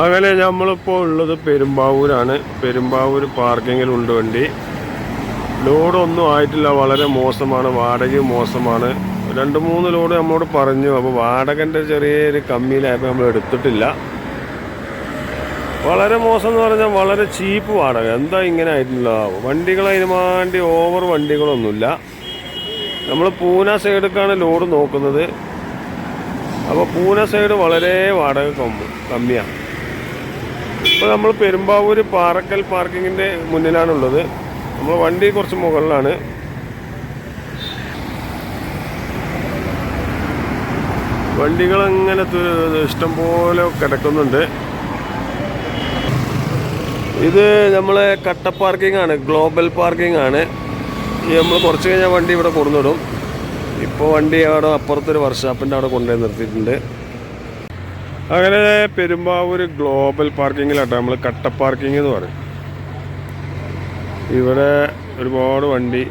അങ്ങനെ നമ്മളിപ്പോൾ ഉള്ളത് പെരുമ്പാവൂരാണ്. പെരുമ്പാവൂർ പാർക്കിങ്ങിലുണ്ട് വണ്ടി. ലോഡൊന്നും ആയിട്ടില്ല. വളരെ മോശമാണ്. വാടക മോശമാണ്. രണ്ട് മൂന്ന് ലോഡ് നമ്മോട് പറഞ്ഞു. അപ്പോൾ വാടകന്റെ ചെറിയൊരു കമ്മിയിലായപ്പോൾ നമ്മൾ എടുത്തിട്ടില്ല. വളരെ മോശം എന്ന് പറഞ്ഞാൽ വളരെ ചീപ്പ് വാടക. എന്താ ഇങ്ങനെ ആയിട്ടില്ല വണ്ടികൾ അതിന് വേണ്ടി ഓവർ വണ്ടികളൊന്നുമില്ല. നമ്മൾ പൂന സൈഡിലേക്കാണ് ലോഡ് നോക്കുന്നത്. അപ്പോൾ പൂന സൈഡ് വളരെ വാടക കമ്മി കമ്മിയാണ് ഇപ്പോൾ നമ്മൾ പെരുമ്പാവൂർ പാറക്കൽ പാർക്കിങ്ങിന്റെ മുന്നിലാണുള്ളത്. നമ്മൾ വണ്ടി കുറച്ച് മുകളിലാണ്. വണ്ടികൾ അങ്ങനെ ഇഷ്ടം പോലെ കിടക്കുന്നുണ്ട്. ഇത് നമ്മളെ കട്ട പാർക്കിംഗ് ആണ് ഗ്ലോബൽ പാർക്കിംഗ് ആണ് നമ്മൾ കുറച്ച് കഴിഞ്ഞാൽ വണ്ടി ഇവിടെ കൊണ്ടുവിടും ഇപ്പോൾ വണ്ടി അവിടെ അപ്പുറത്തൊരു വർക്ക്ഷോപ്പിന്റെ അവിടെ കൊണ്ടുപോയി നിർത്തിയിട്ടുണ്ട്. അങ്ങനെ പെരുമ്പാവൂർ ഗ്ലോബൽ പാർക്കിങ്ങിലാട്ടോ നമ്മൾ കട്ട പാർക്കിംഗ് എന്ന് പറയും. ഇവിടെ ഒരുപാട് വണ്ടി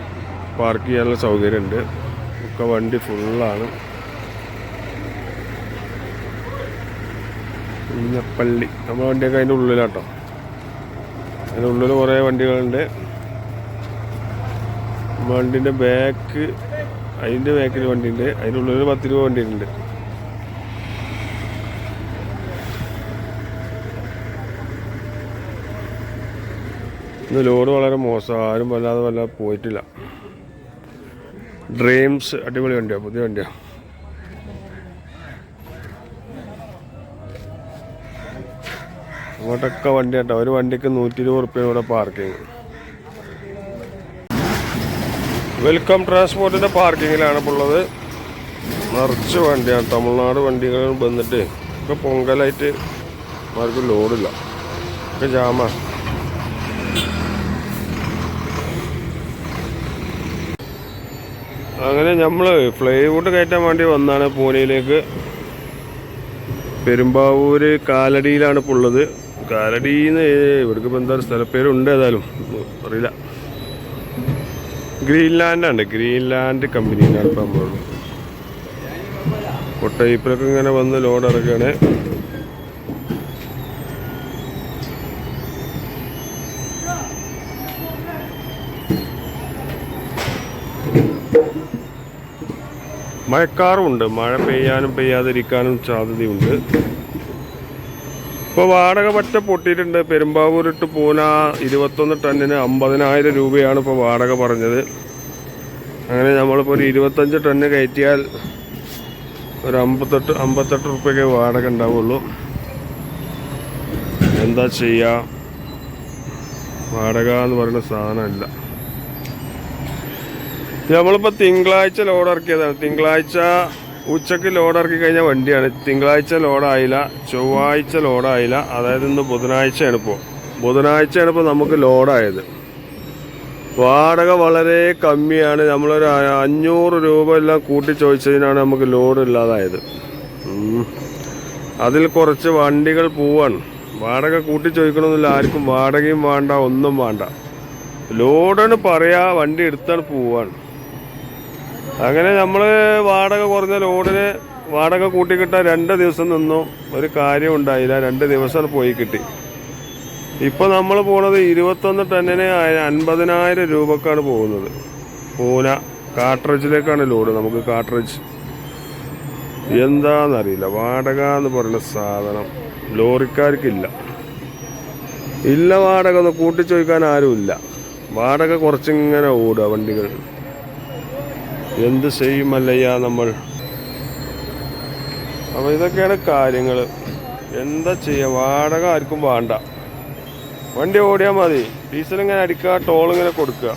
പാർക്ക് ചെയ്യാനുള്ള സൗകര്യമുണ്ട്. ഒക്കെ വണ്ടി ഫുള്ളാണ് പള്ളി നമ്മുടെ വണ്ടിയൊക്കെ അതിന്റെ ഉള്ളിലാട്ടോ. അതിന്റെ ഉള്ളിൽ കുറേ വണ്ടികളുണ്ട്. വണ്ടിന്റെ ബാക്ക് അതിന്റെ ബാക്കിൽ വണ്ടിയുണ്ട്. അതിന്റെ ഉള്ളിൽ പത്ത് രൂപ വണ്ടിയുണ്ട്. ഇന്ന് ലോഡ് വളരെ മോശം. ആരും വല്ലാതെ വല്ല പോയിട്ടില്ല. ഡ്രീംസ് അടിപൊളി വണ്ടിയാണ് പുതിയ വണ്ടിയാണ് അങ്ങോട്ടൊക്കെ വണ്ടി കേട്ടോ. ഒരു വണ്ടിക്ക് നൂറ്റി ഇരുപത് റുപ്യ ഇവിടെ പാർക്കിങ് വെൽക്കം ട്രാൻസ്പോർട്ടിന്റെ പാർക്കിങ്ങിലാണ് ഇപ്പോൾ ഉള്ളത്. നിറച്ച് വണ്ടിയാണ് തമിഴ്നാട് വണ്ടികൾ വന്നിട്ട് ഇപ്പോൾ പൊങ്കലായിട്ട് ആർക്കും ലോഡില്ല ഒക്കെ ജാമാണ് അങ്ങനെ നമ്മൾ ഫ്ലൈവുഡ് കയറ്റാൻ വേണ്ടി വന്നാണ് പൂനെയിലേക്ക്. പെരുമ്പാവൂര് കാലടിയിലാണ് ഇപ്പോൾ ഉള്ളത്. കാലടിന്ന് ഇവർക്ക് ഇപ്പം എന്താ സ്ഥലപ്പേരുണ്ട് ഏതായാലും. അറിയില്ല. ഗ്രീൻലാൻഡാണ്. ഗ്രീൻലാൻഡ് കമ്പനിയിലാണ് ഇപ്പം കൊട്ടയിപ്പിലൊക്കെ ഇങ്ങനെ വന്ന് ലോഡ് ഇറക്കുകയാണ് മഴക്കാറുമുണ്ട്. മഴ പെയ്യാനും പെയ്യാതിരിക്കാനും സാധ്യതയുണ്ട്. ഇപ്പോൾ വാടക പറ്റ പൊട്ടിയിട്ടുണ്ട്. പെരുമ്പാവൂർ ടു പൂന ഇരുപത്തൊന്ന് ടണ്ണിന് അമ്പതിനായിരം രൂപയാണ് ഇപ്പോൾ വാടക പറഞ്ഞത്. അങ്ങനെ നമ്മളിപ്പോൾ ഒരു ഇരുപത്തഞ്ച് ടണ്ണ് കയറ്റിയാൽ ഒരു അമ്പത്തെട്ട് അമ്പത്തെട്ട് റുപ്യക്ക് വാടക ഉണ്ടാവുള്ളൂ. എന്താ ചെയ്യുക വാടക എന്ന് പറയുന്ന സാധനമില്ല. നമ്മളിപ്പോൾ തിങ്കളാഴ്ച ലോഡ് ഇറക്കിയതാണ്. തിങ്കളാഴ്ച ഉച്ചയ്ക്ക് ലോഡ് ഇറക്കി കഴിഞ്ഞ വണ്ടിയാണ്. തിങ്കളാഴ്ച ലോഡായില്ല ചൊവ്വാഴ്ച ലോഡായില്ല അതായത് ഇന്ന് ബുധനാഴ്ചയാണ് ഇപ്പോൾ ബുധനാഴ്ചയാണ് ഇപ്പോൾ നമുക്ക് ലോഡായത് വാടക വളരെ കമ്മിയാണ്. നമ്മളൊരു അഞ്ഞൂറ് രൂപ എല്ലാം കൂട്ടി ചോദിച്ചതിനാണ് നമുക്ക് ലോഡ് ഇല്ലാതായത്. അതിൽ കുറച്ച് വണ്ടികൾ പോവാണ്. വാടക കൂട്ടി ചോദിക്കണമെന്നില്ല ആർക്കും വാടകയും വേണ്ട ഒന്നും വേണ്ട. ലോഡാണ് പറയാ വണ്ടി എടുത്താണ് പോവാണ്. അങ്ങനെ നമ്മൾ വാടക കുറഞ്ഞ ലോഡിന് വാടക കൂട്ടിക്കിട്ടാൻ രണ്ട് ദിവസം നിന്നു. ഒരു കാര്യം ഉണ്ടായില്ല. രണ്ട് ദിവസം പോയി കിട്ടി. ഇപ്പോൾ നമ്മൾ പോണത് ഇരുപത്തൊന്ന് ടണ്ണിന് അൻപതിനായിരം രൂപക്കാണ് പോകുന്നത്. പൂന കാട്രജിലേക്കാണ് ലോഡ് നമുക്ക് കാട്രജ്. എന്താണെന്നറിയില്ല വാടക എന്ന് പറയുന്ന സാധനം ലോറിക്കാർക്കില്ല. ഇല്ല വാടക ഒന്ന് കൂട്ടി ചോദിക്കാൻ ആരുമില്ല. വാടക കുറച്ചിങ്ങനെ ഓടുക വണ്ടികൾ. എന്ത് ചെയ്യുമല്ലയ്യ നമ്മൾ? അപ്പോൾ ഇതൊക്കെയാണ് കാര്യങ്ങൾ എന്താ ചെയ്യ? വാടക ആർക്കും വേണ്ട. വണ്ടി ഓടിയാൽ മതി. ഡീസൽ ഇങ്ങനെ അടിക്കുക ടോൾ ഇങ്ങനെ കൊടുക്കുക.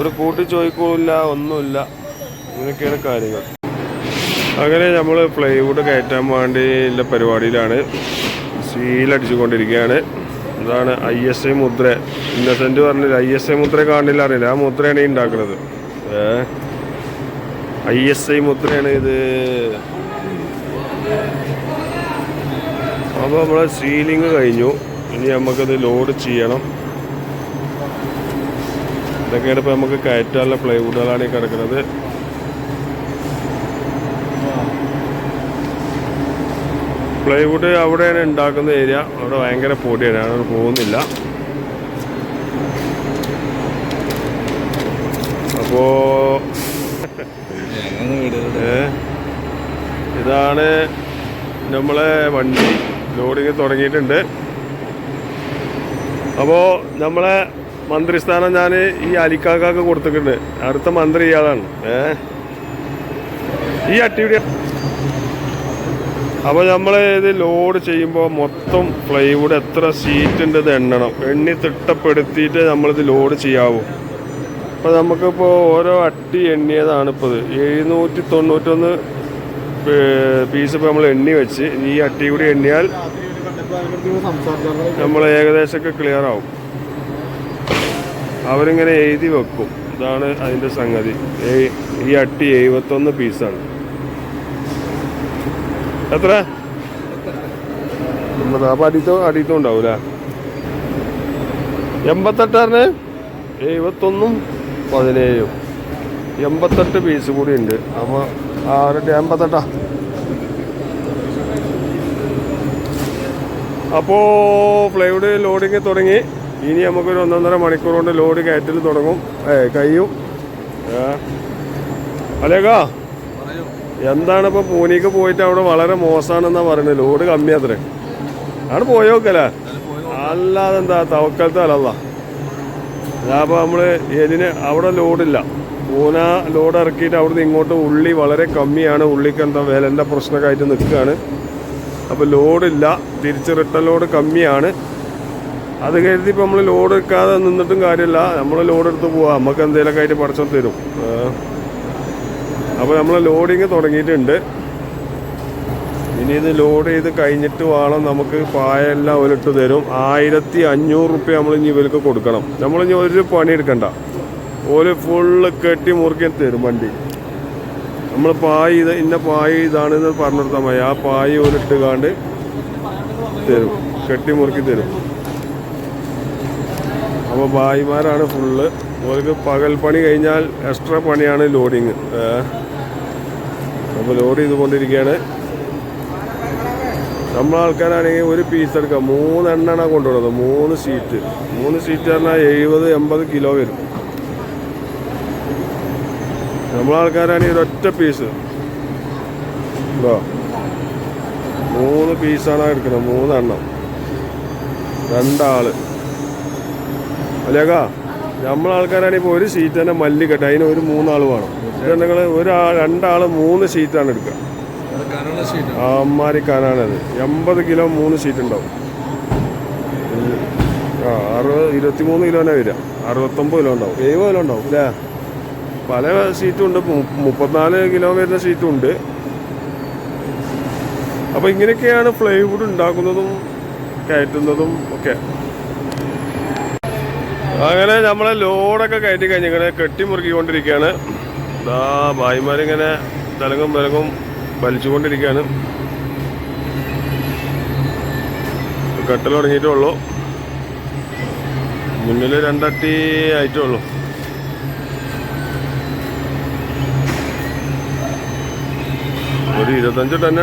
ഒരു കൂട്ടി ചോദിക്കൂല ഒന്നുമില്ല. ഇങ്ങനെയൊക്കെയാണ് കാര്യങ്ങൾ. അങ്ങനെ നമ്മൾ പ്ലൈവുഡ് കയറ്റാൻ വേണ്ടിയുള്ള പരിപാടിയിലാണ്. സീലടിച്ചുകൊണ്ടിരിക്കുകയാണ് അതാണ് ഐ എസ് ഐ മുദ്ര. ഇന്നസെന്റ് പറഞ്ഞില്ല? ഐ എസ് ഐ മുദ്ര കാണില്ല അറിയില്ല. ആ മുദ്രയാണ് ഈ ഉണ്ടാക്കുന്നത്. ഐ എസ് ഐ മുദ്രയാണ് ഇത്. അപ്പോൾ നമ്മളെ സീലിംഗ് കഴിഞ്ഞു. ഇനി നമുക്കത് ലോഡ് ചെയ്യണം. ഇതൊക്കെയാണ് ഇപ്പോൾ നമുക്ക് കയറ്റാനുള്ള പ്ലൈവുഡുകളാണ് ഈ കിടക്കുന്നത്. പ്ലൈവുഡ് അവിടെയാണ് ഉണ്ടാക്കുന്ന ഏരിയ അവിടെ ഭയങ്കര പൊടിയാണ്. അവിടെ പോകുന്നില്ല. അപ്പോ ഏ, ഇതാണ് നമ്മളെ വണ്ടി. ലോഡിങ് തുടങ്ങിയിട്ടുണ്ട്. അപ്പോൾ നമ്മളെ മന്ത്രിസ്ഥാനം ഞാൻ ഈ അലിക്കാക്കാക്ക് കൊടുത്തിട്ടുണ്ട്. അടുത്ത മന്ത്രി ഇയാളാണ്. ഏ? ഈ ആക്ടിവിറ്റി അപ്പോൾ നമ്മൾ ഇത് ലോഡ് ചെയ്യുമ്പോൾ മൊത്തം പ്ലൈവുഡ് എത്ര സീറ്റ് ഉണ്ട് എണ്ണണം. എണ്ണി തിട്ടപ്പെടുത്തിയിട്ട് നമ്മളിത് ലോഡ് ചെയ്യാവൂ. അപ്പോൾ നമുക്കിപ്പോൾ ഓരോ അട്ടി എണ്ണിയതാണ് ഇപ്പോൾ ഇത്. എഴുന്നൂറ്റി തൊണ്ണൂറ്റൊന്ന് പീസ് ഇപ്പോൾ നമ്മൾ എണ്ണി വെച്ച്. ഈ അട്ടി കൂടി എണ്ണിയാൽ നമ്മൾ ഏകദേശമൊക്കെ ക്ലിയർ ആവും. അവരിങ്ങനെ എഴുതി വെക്കും. ഇതാണ് അതിന്റെ സംഗതി. ഈ അട്ടി എഴുപത്തൊന്ന് പീസാണ് എത്ര? അപ്പം അടിത്തോ അടിത്തോ ഉണ്ടാവൂല? എൺപത്തെട്ടാറിന്? എഴുപത്തൊന്നും പതിനേഴും. എൺപത്തെട്ട് പീസ് കൂടി ഉണ്ട്. അപ്പോൾ ആരുടെ എൺപത്തെട്ടാ. അപ്പോൾ ഫ്ലൈവുഡ് ലോഡിങ് തുടങ്ങി. ഇനി നമുക്കൊരു ഒന്നൊന്നര മണിക്കൂർ കൊണ്ട് ലോഡ് കയറ്റൽ തുടങ്ങും. ഏ കയ്യും അല്ലേക്കാ എന്താണ് ഇപ്പൊ പൂനിക്ക് പോയിട്ട് അവിടെ വളരെ മോശമാണെന്നാ പറയുന്നത് ലോഡ് കമ്മിയാത്രേ അവിടെ പോയോക്കല്ലേ? അല്ലാതെന്താ തവക്കലത്തെ അല്ല അതാപ്പോ നമ്മൾ ഇതിന് അവിടെ ലോഡില്ല. പൂന ലോഡ് ഇറക്കിയിട്ട് അവിടുന്ന് ഇങ്ങോട്ട് ഉള്ളി വളരെ കമ്മിയാണ്. ഉള്ളിക്ക് എന്താ വിലന്റെ പ്രശ്നമൊക്കെ ആയിട്ട് നിൽക്കുകയാണ്. അപ്പോൾ ലോഡില്ല തിരിച്ച് റിട്ടേൺ ലോഡ് കമ്മിയാണ്. അത് കരുതി ഇപ്പോൾ നമ്മൾ ലോഡ് എടുക്കാതെ നിന്നിട്ടും കാര്യമില്ല. നമ്മൾ ലോഡ് എടുത്ത് പോവാം. നമുക്ക് എന്തെങ്കിലുമൊക്കെ ആയിട്ട് പഠിച്ചോ തരും. അപ്പോൾ നമ്മൾ ലോഡിങ് തുടങ്ങിയിട്ടുണ്ട്. ഇനി ഇത് ലോഡ് ചെയ്ത് കഴിഞ്ഞിട്ട് വേണം നമുക്ക് പായെല്ലാം ഒലിട്ട് തരും. ആയിരത്തി അഞ്ഞൂറ് റുപ്യ നമ്മൾ ഇനി ഇവർക്ക് കൊടുക്കണം. നമ്മൾ ഇനി ഒരു പണി എടുക്കണ്ട. ഓൽ ഫുള്ള് കെട്ടി മുറുക്കി തരും വണ്ടി. നമ്മൾ പായ് ഇത് ഇന്ന പായ് ഇതാണെന്ന് പറഞ്ഞു കൊടുത്താൽ മതി. ആ പായ് ഒലിട്ട് കാണ്ട് തരും. കെട്ടി മുറുക്കി തരും. അപ്പോൾ ഭായിമാരാണ് ഫുള്ള് ഓർക്ക് പകൽ പണി കഴിഞ്ഞാൽ എക്സ്ട്രാ പണിയാണ് ലോഡിങ് അപ്പോൾ ലോഡ് ചെയ്തുകൊണ്ടിരിക്കുകയാണ്. നമ്മളെ ആൾക്കാരാണെങ്കിൽ ഒരു പീസ് എടുക്കുക മൂന്നെണ്ണ കൊണ്ടുവരുന്നത്. മൂന്ന് സീറ്റ് മൂന്ന് സീറ്റ് പറഞ്ഞാൽ എഴുപത് എൺപത് കിലോ വരും. നമ്മളെ ആൾക്കാരാണെങ്കിൽ ഒരൊറ്റ പീസ് മൂന്ന് പീസാണ് എടുക്കുന്നത്. മൂന്നെണ്ണം. രണ്ടാൾ. അല്ലേക്കാ നമ്മളെ ഇപ്പോൾ ഒരു സീറ്റ് തന്നെ മല്ലിക്കട്ടെ അതിന് ഒരു മൂന്നാൾ വേണം. നിങ്ങൾ ഒരാൾ രണ്ടാൾ മൂന്ന് സീറ്റാണ് എടുക്കുക. അമ്മാരി കാനാണത് എൺപത് കിലോ മൂന്ന് സീറ്റ് ഉണ്ടാവും ആ അറുപത് ഇരുപത്തിമൂന്ന് കിലോനെ വരിക. അറുപത്തൊമ്പത് കിലോ ഉണ്ടാവും. എഴുപത് കിലോ ഉണ്ടാവും അല്ലേ? പല സീറ്റും ഉണ്ട് മുപ്പത്തിനാല് കിലോ വരുന്ന സീറ്റും ഉണ്ട് അപ്പോൾ ഇങ്ങനെയൊക്കെയാണ് പ്ലൈവുഡ് ഉണ്ടാക്കുന്നതും കയറ്റുന്നതും ഒക്കെ. അങ്ങനെ നമ്മളെ ലോഡൊക്കെ കയറ്റി കഴിഞ്ഞ് ഇങ്ങനെ കെട്ടിമുറുക്കിക്കൊണ്ടിരിക്കുകയാണ്. ഭായിമാരിങ്ങനെ തലങ്ങും വിലങ്ങും വലിച്ചുകൊണ്ടിരിക്കുകയാണ്. കട്ടൽ തുടങ്ങിയിട്ടേ ഉള്ളൂ മുന്നിൽ രണ്ടട്ടി ആയിട്ടേ ഒരു ഇരുപത്തഞ്ച് ടൺ